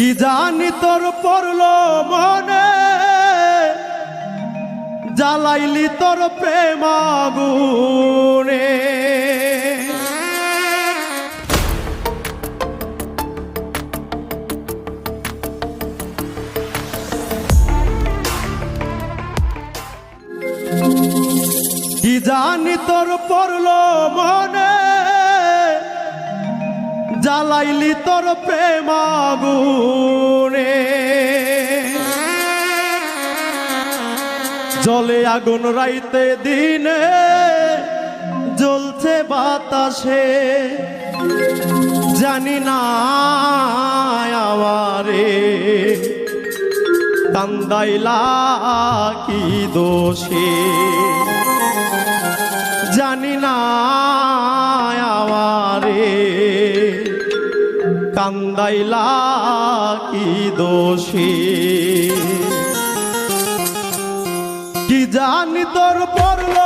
কি জানি তোর পড়ল মনে? জ্বালাইলি তোর প্রেম আগুনে কি জানি তোর পড়ল মনে? জ্বালাইলি তোর প্রেম জলে আগুন রাইতে দিনে জ্বলছে বাতাসে। জানি না আমারে কান্দাইলা কি দোষে। জানি না কান্দাইলা কি দোষী। জানি তোর পড়ল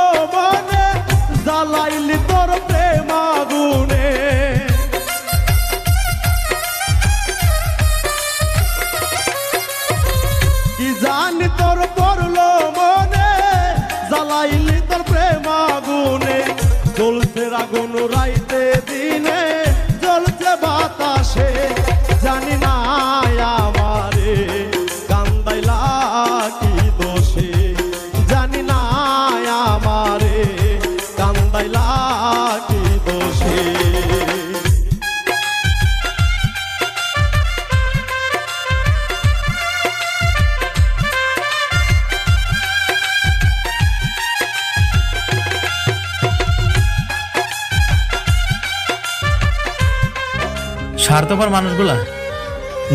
স্বার্থপর মানুষগুলা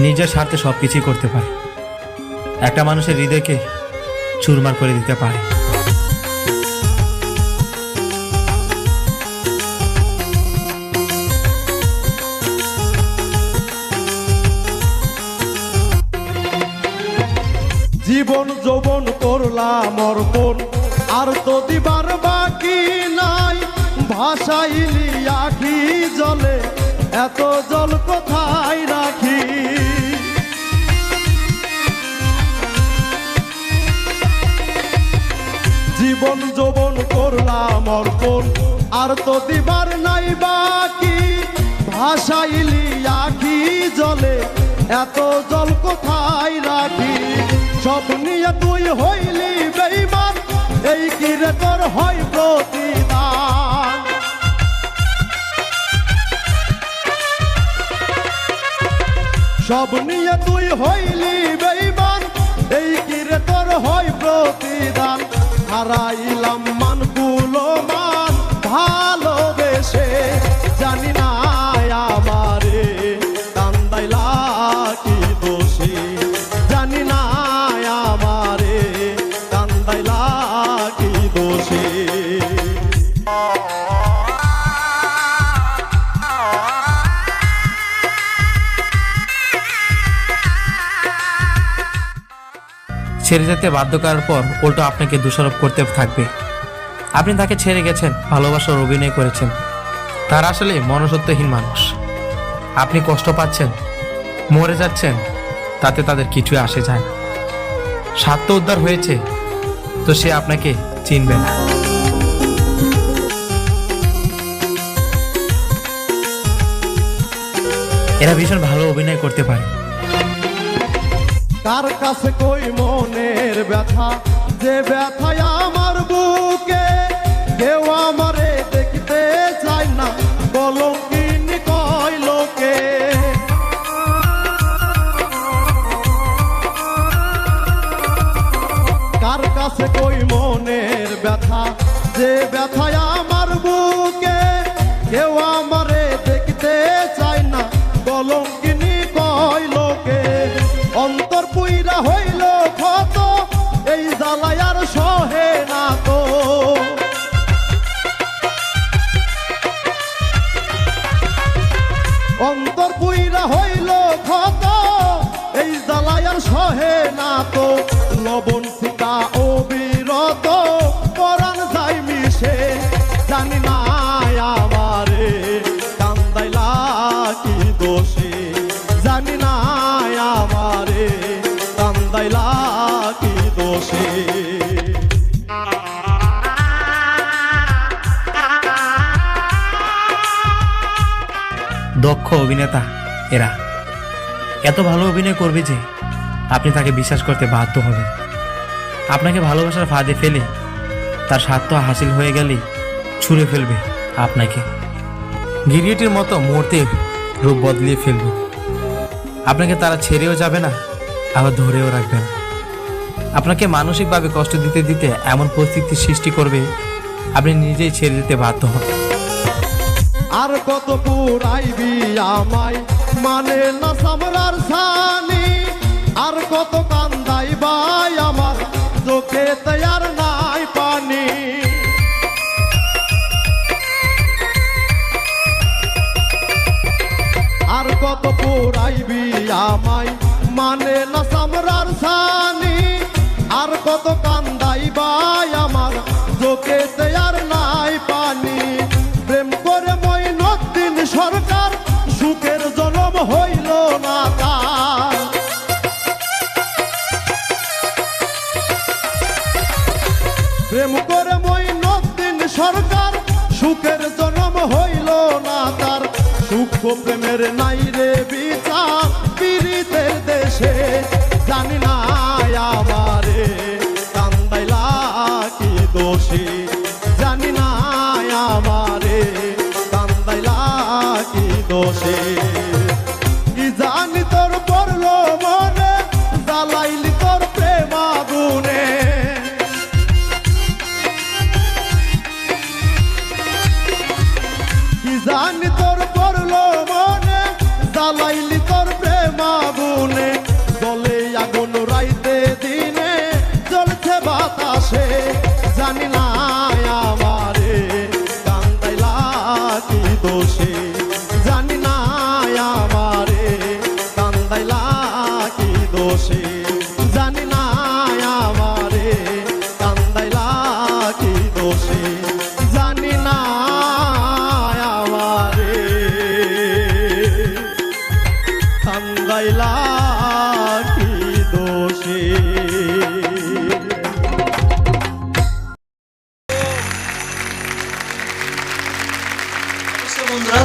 নিজের স্বার্থে সব কিছুই করতে পারে। একটা মানুষের হৃদয়কে চুরমার করে দিতে পারে। জীবন যৌবন করলাম অর্পণ, আর তো দিবার বাকি নাই। ভাষাইলি আখি জলে এত জল কোথায় রাখি? জীবন যৌবন করলাম অর্পণ, আর তো দিবার নাই বাকি। ভাষাইলি আখি জলে, এত জল কোথায় রাখি? সব নিয়ে তুই হইলি বেইমান, এই কি রে তোর হয় সব নিয়ে তুই হইলি বেইমান। এই কিরে তোর হয় প্রতিদান? হারাইলাম ছেড়ে যেতে বাধ্য করার পর উল্টো আপনাকে দোষারোপ করতে থাকবে। আপনি তাকে ছেড়ে গেছেন, ভালোবাসার অভিনয় করেছেন। তার আসলে মনসত্বহীন মানুষ। আপনি কষ্ট পাচ্ছেন, মরে যাচ্ছেন, তাতে তাদের কিছুই আসে যায়। স্বার্থ উদ্ধার হয়েছে, তো সে আপনাকে চিনবে না। এরা ভীষণ ভালো অভিনয় করতে পারে। কার কাছে কই মনের ব্যথা? যে ব্যথায় আমার বুকে কেউ আমারে দেখতে চায় না কাছে কই মনের ব্যথা? যে ব্যথায় আমার বুকে কেউ আমারে জ্বালায় সহে না তো। অন্তর পুইরা হইল ক্ষত এই জ্বালায় সহে না তো। দক্ষ অভিনেতা এরা। এত ভালো অভিনয় করবে যে আপনি তাকে বিশ্বাস করতে বাধ্য হবেন। আপনাকে ভালোবাসার ফাঁদে ফেলে তার স্বার্থ হাসিল হয়ে গেলেই ছুঁড়ে ফেলবে আপনাকে। গিরিয়েটির মতো মুহূর্তে রূপ বদলিয়ে ফেলবে। আপনাকে তারা ছেড়েও যাবে না, আবার ধরেও রাখবে না। আপনাকে মানসিকভাবে কষ্ট দিতে দিতে এমন পরিস্থিতি সৃষ্টি করবে, আপনি নিজেই ছেড়ে দিতে বাধ্য হবেন। আর কত পুরাইবি আমায়? মানে না সামরার সানি আর কত কান্দাই প্রেম করে মই নদিন সরকার, সুখের জনম হইল না তার। সুখ প্রেমের নাই রে বিচার, পীড়িতের দেশে জানি না আমারে। জানি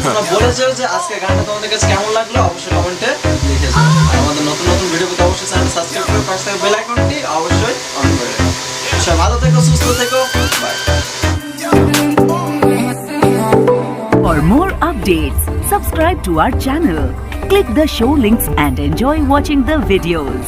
তোমরা বলেছ যে আজকে গানটা তোমাদের কাছে কেমন লাগল অবশ্যই কমেন্টে লিখে যাও আর আমাদের নতুন নতুন ভিডিও পেতে অবশ্যই চ্যানেল সাবস্ক্রাইব করে পাশে থাকা বেল আইকনটি অবশ্যই অন করে রেখো সবাই ভালো থেকো সুস্থ থেকো bye For more updates, subscribe to our channel, click the show links and enjoy watching the videos.